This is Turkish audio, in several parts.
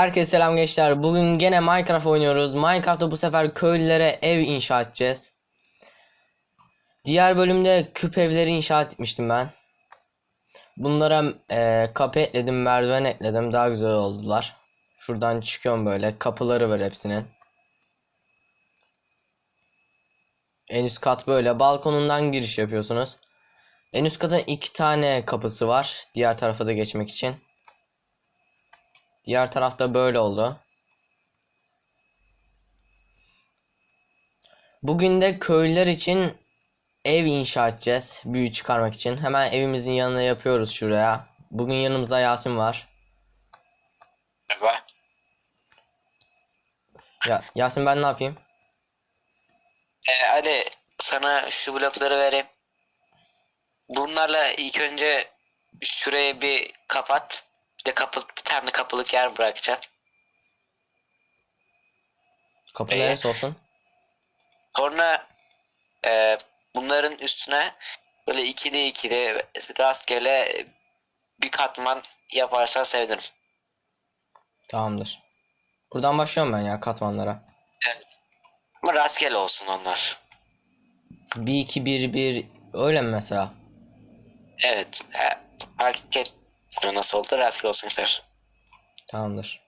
Herkese selam gençler. Bugün gene Minecraft oynuyoruz. Minecraft'ta bu sefer köylülere ev inşa edeceğiz. Diğer bölümde küp evleri inşa etmiştim ben. Bunlara eee, kapı ekledim, merdiven ekledim. Daha güzel oldular. Şuradan çıkıyorum böyle. Kapıları var hepsinin. En üst kat böyle. Balkonundan giriş yapıyorsunuz. En üst katın iki tane kapısı var. Diğer tarafa da geçmek için. Diğer tarafta böyle oldu. Bugün de köylüler için ev inşa edeceğiz. Büyü çıkarmak için. Hemen evimizin yanına yapıyoruz şuraya. Bugün yanımızda Yasin var. Merhaba. Ya Yasin ben ne yapayım? Ee, Ali sana şu blokları vereyim. Bunlarla ilk önce şuraya bir kapat. Bir de kapı, bir tane kapılık yer bırakacaksın. Kapı Ee? neresi olsun? Sonra e, bunların üstüne böyle ikili ikili rastgele bir katman yaparsan sevinirim. Tamamdır. Buradan başlıyorum ben ya katmanlara. Evet. Ama rastgele olsun onlar. 1 2 1 1 öyle mi mesela? Evet. Fark etmiyor nasıl oldu rastgele olsun yeter. Tamamdır.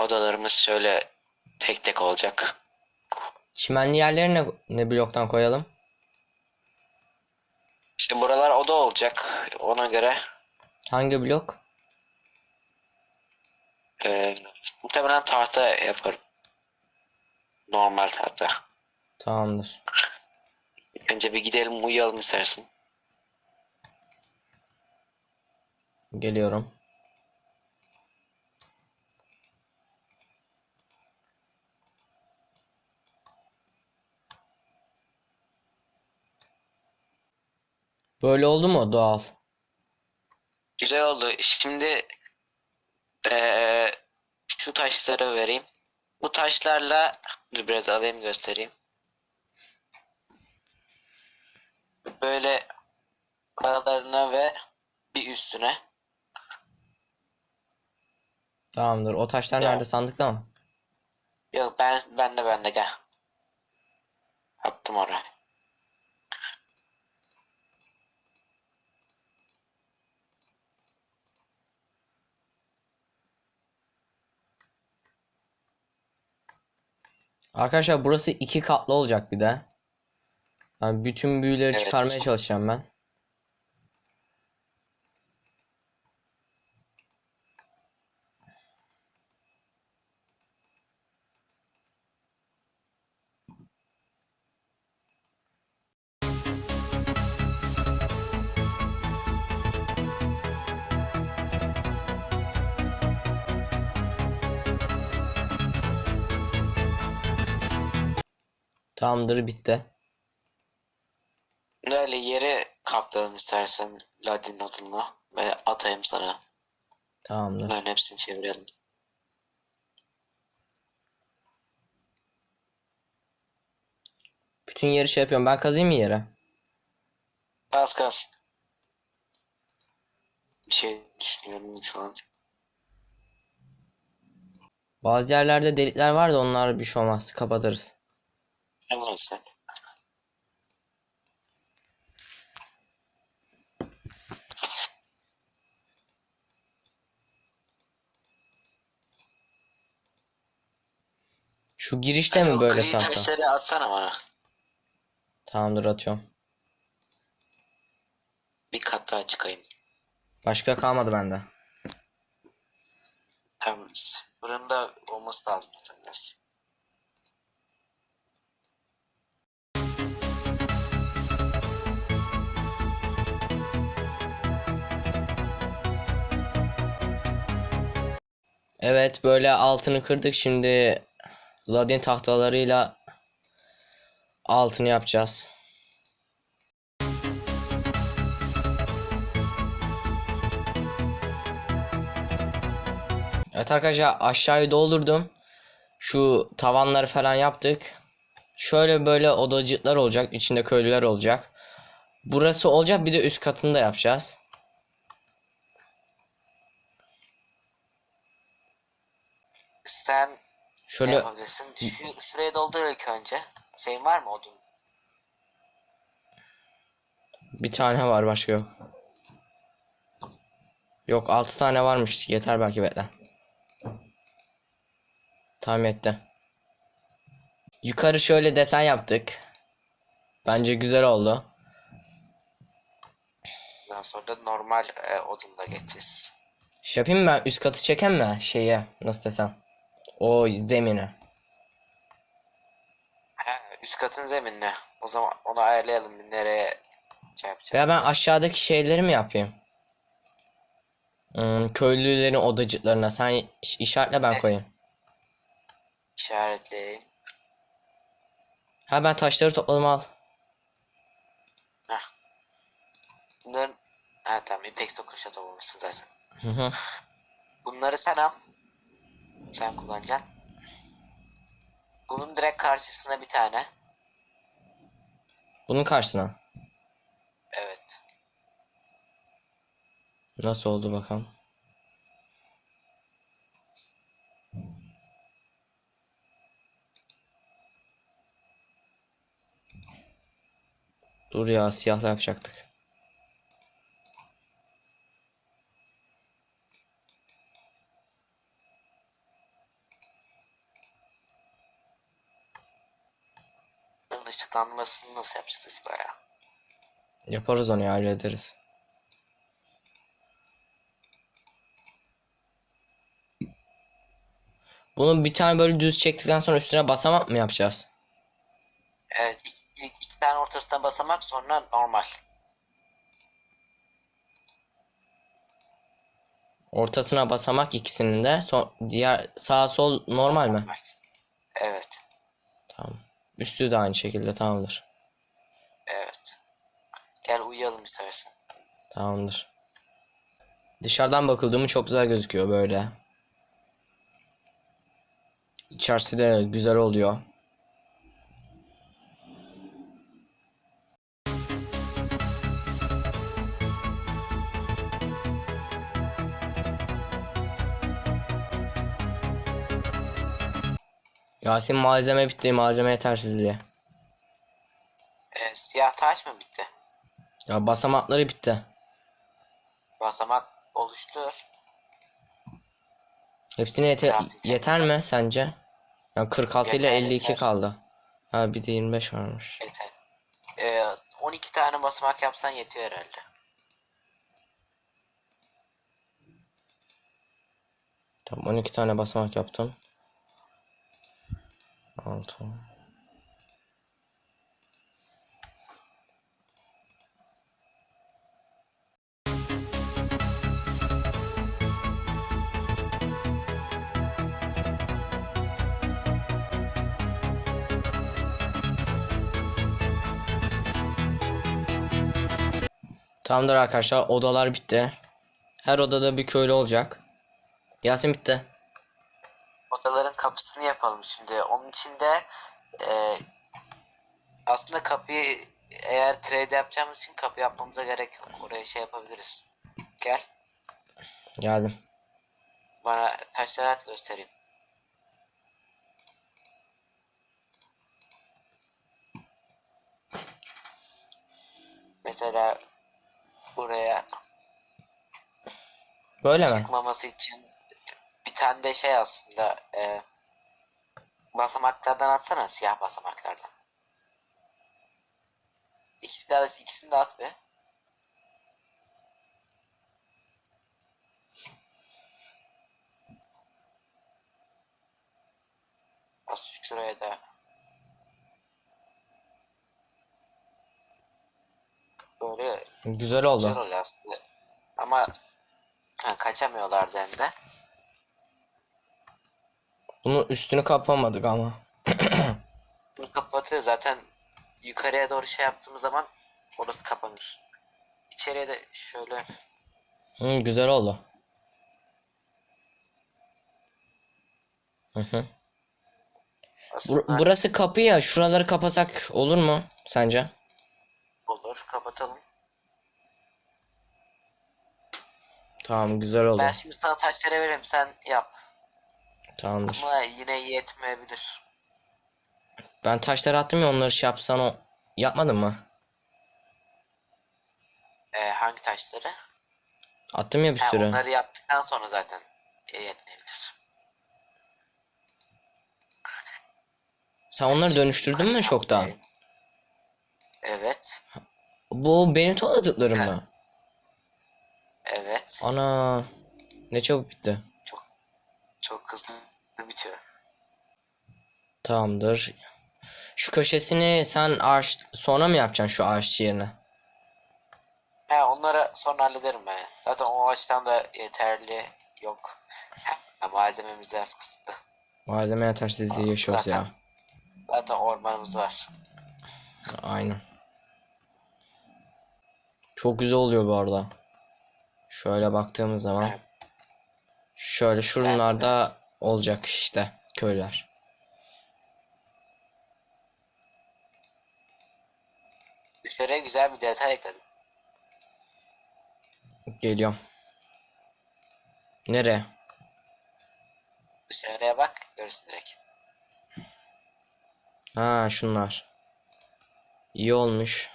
Odalarımız şöyle tek tek olacak. Çimenli yerlerine ne bloktan koyalım? İşte buralar oda olacak. Ona göre Hangi blok? e, muhtemelen tahta yaparım. Normal tahta. Tamamdır. Önce bir gidelim uyuyalım istersin. Geliyorum. Böyle oldu mu doğal? Güzel oldu. Şimdi e, şu taşları vereyim. Bu taşlarla dur biraz alayım göstereyim. Böyle aralarına ve bir üstüne. Tamamdır. O taşlar Ya. nerede sandıkta mı? Yok ben ben de ben de gel. Attım oraya. Arkadaşlar burası iki katlı olacak bir de. Yani bütün büyüleri Evet. çıkarmaya çalışacağım ben. Tamamdır bitti. Böyle yeri kaplayalım istersen Ladin adına ve atayım sana. Tamamdır. Bunların hepsini çevirelim. Bütün yeri şey yapıyorum. Ben kazayım mı yere? Kas kas. Bir şey düşünüyorum şu an. Bazı yerlerde delikler var da onlar bir şey olmaz. Kapatırız. Emin sen. Şu girişte mi O böyle gri tahta? taşları atsana bana. Tamamdır atıyorum. Bir kat daha çıkayım. Başka kalmadı bende. Tamam. Buranın da olması lazım zaten biraz. Evet böyle altını kırdık. Şimdi ladin tahtalarıyla altını yapacağız. Evet arkadaşlar aşağıyı doldurdum. Şu tavanları falan yaptık. Şöyle böyle odacıklar olacak. içinde köylüler olacak. Burası olacak bir de üst katını da yapacağız. Sen ne Şöyle yapabilirsin? Şu, şuraya doldur ilk önce. Şeyin var mı odun? bir tane var başka yok. Yok 6 tane varmış. Yeter belki bekle. Tamam yetti. Yukarı şöyle desen yaptık. Bence güzel oldu. Ondan sonra da normal e, odunla geçeceğiz. Şey yapayım mı ben üst katı çeken mi şeye nasıl desem. O zemine. He, üst katın zeminine. O zaman onu ayarlayalım bir nereye şey yapacağız. Veya ben aşağıdaki şeyleri mi yapayım? Hmm, köylülerin odacıklarına sen iş- işaretle ben koyayım. İşaretleyeyim. Ha ben taşları topladım al. Bunların... Ha tamam Ipex dokunuşa toplamışsın zaten. Hı hı. Bunları sen al. Sen kullanacaksın. Bunun direkt karşısına bir tane. Bunun karşısına. Evet. Nasıl oldu bakalım. Dur ya siyahla yapacaktık. Bunun ışıklandırmasını nasıl yapacağız acaba ya? Yaparız onu ya hallederiz. Bunu bir tane böyle düz çektikten sonra üstüne basamak mı yapacağız? Evet ilk, ilk iki tane ortasına basamak sonra normal. Ortasına basamak ikisinin de son diğer sağ sol normal mi? Evet. Tamam. Üstü de aynı şekilde tamamdır. Evet. Gel uyuyalım istersen. Tamamdır. Dışarıdan bakıldığımı çok güzel gözüküyor böyle. İçerisi de güzel oluyor. Yasin malzeme bitti, malzeme yetersizliği. Ee, siyah taş mı bitti? Ya basamakları bitti. Basamak oluştur. Hepsine yete- Crafting yeter mi sence? Ya 46 ile Yeter, 52 yeter. kaldı. Ha bir de 25 varmış. Yeter. Ee, 12 tane basamak yapsan yetiyor herhalde. Tamam 12 tane basamak yaptım. 6 Tamamdır arkadaşlar odalar bitti. Her odada bir köylü olacak. Yasin bitti. Odaların kapısını yapalım şimdi. Onun için de e, aslında kapıyı eğer trade yapacağımız için kapı yapmamıza gerek yok. Oraya şey yapabiliriz. Gel. Geldim. Bana taşları at göstereyim. Mesela buraya Böyle mi? çıkmaması için tane de şey aslında e, basamaklardan atsana siyah basamaklardan. İkisi de ikisini de at be. As şuraya da. Böyle Güzel oldu. güzel oluyor aslında. Ama ha, kaçamıyorlardı hem de. Bunun üstünü kapamadık ama. Bunu kapatıyor zaten yukarıya doğru şey yaptığımız zaman orası kapanır. İçeriye de şöyle Hı, güzel oldu. Hı hı. Bur- aslında burası kapı ya. Şuraları kapasak olur mu sence? olur. Kapat kapatalım. Tamam güzel oldu. Ben şimdi sana taşları veririm sen yap. Tamamdır. Ama yine yetmeyebilir. Ben taşları attım ya onları şey yapsan o yapmadın mı? Ee, hangi taşları? Attım ya bir Ha, sürü. onları yaptıktan sonra zaten e, yetmeyebilir. Sen onları dönüştürdün mü çoktan? Evet. Bu benim topladıklarım mı? Evet. Ana ne çabuk bitti. Çok hızlı bitiyor. Tamamdır. Şu köşesini sen ağaç sonra mı yapacaksın şu ağaç yerine? He onları sonra hallederim ben. Zaten o açıdan da yeterli yok. Ha, malzememiz biraz kısıtlı. Malzeme yetersizliği yaşıyoruz ya. Zaten- Zaten ormanımız var. Aynen. Çok güzel oluyor bu arada. Şöyle baktığımız zaman. Evet. Şöyle şuralarda olacak işte köyler. Dışarıya güzel bir detay ekledim. Geliyorum. Nereye? Dışarıya bak görürsün direkt. Ha şunlar. İyi olmuş.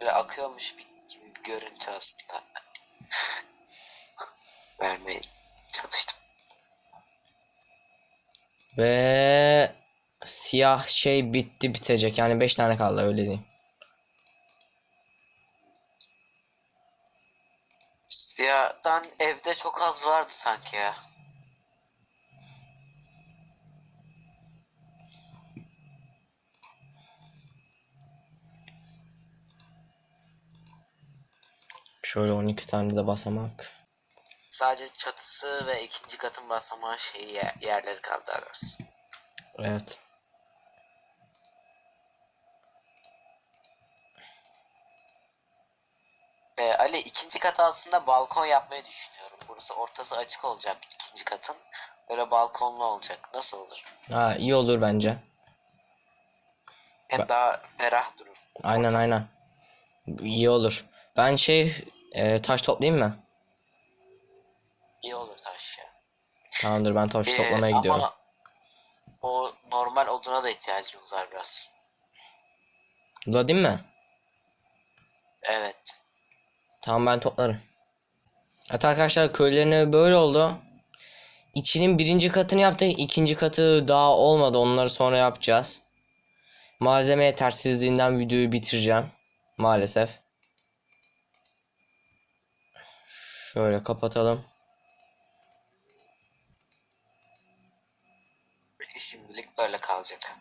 Böyle akıyormuş bir, gibi bir görüntü aslında. Vermeye çalıştım. Ve siyah şey bitti bitecek. Yani 5 tane kaldı öyle diyeyim. Siyahdan evde çok az vardı sanki ya. Şöyle 12 tane de basamak. Sadece çatısı ve ikinci katın basamağı şeyi yer- yerleri kaldı doğrusu. Evet. Ee, Ali ikinci kat aslında balkon yapmayı düşünüyorum. Burası ortası açık olacak ikinci katın. Böyle balkonlu olacak. Nasıl olur? Ha iyi olur bence. Hem Ba- daha ferah durur. Aynen aynen. İyi olur. Ben şey e, taş toplayayım mı? İyi olur taş ya. Tamamdır ben taş Ee, toplamaya gidiyorum. Ama o normal oduna da ihtiyacımız var biraz. Buladın mı? Evet. Tamam ben toplarım. Evet arkadaşlar köylerine böyle oldu. İçinin birinci katını yaptık. ikinci katı daha olmadı. Onları sonra yapacağız. Malzeme yetersizliğinden videoyu bitireceğim. Maalesef. Şöyle kapatalım. Şimdilik böyle kalacak.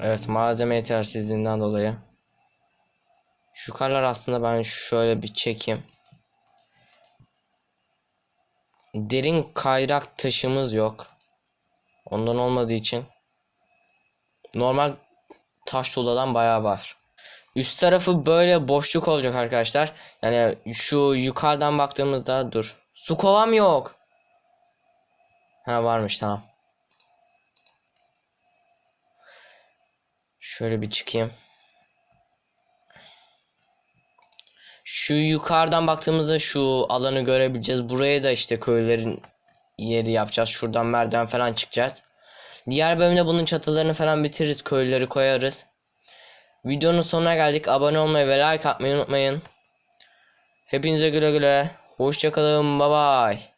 Evet malzeme yetersizliğinden dolayı. Şu karlar aslında ben şöyle bir çekeyim. Derin kayrak taşımız yok. Ondan olmadığı için. Normal taş tuğladan bayağı var. Üst tarafı böyle boşluk olacak arkadaşlar. Yani şu yukarıdan baktığımızda dur. Su kovam yok. Ha varmış tamam. Şöyle bir çıkayım. Şu yukarıdan baktığımızda şu alanı görebileceğiz. Buraya da işte köylerin yeri yapacağız. Şuradan merdiven falan çıkacağız. Diğer bölümde bunun çatılarını falan bitiririz. Köyleri koyarız. Videonun sonuna geldik. Abone olmayı ve like atmayı unutmayın. Hepinize güle güle. Hoşçakalın. Bye bye.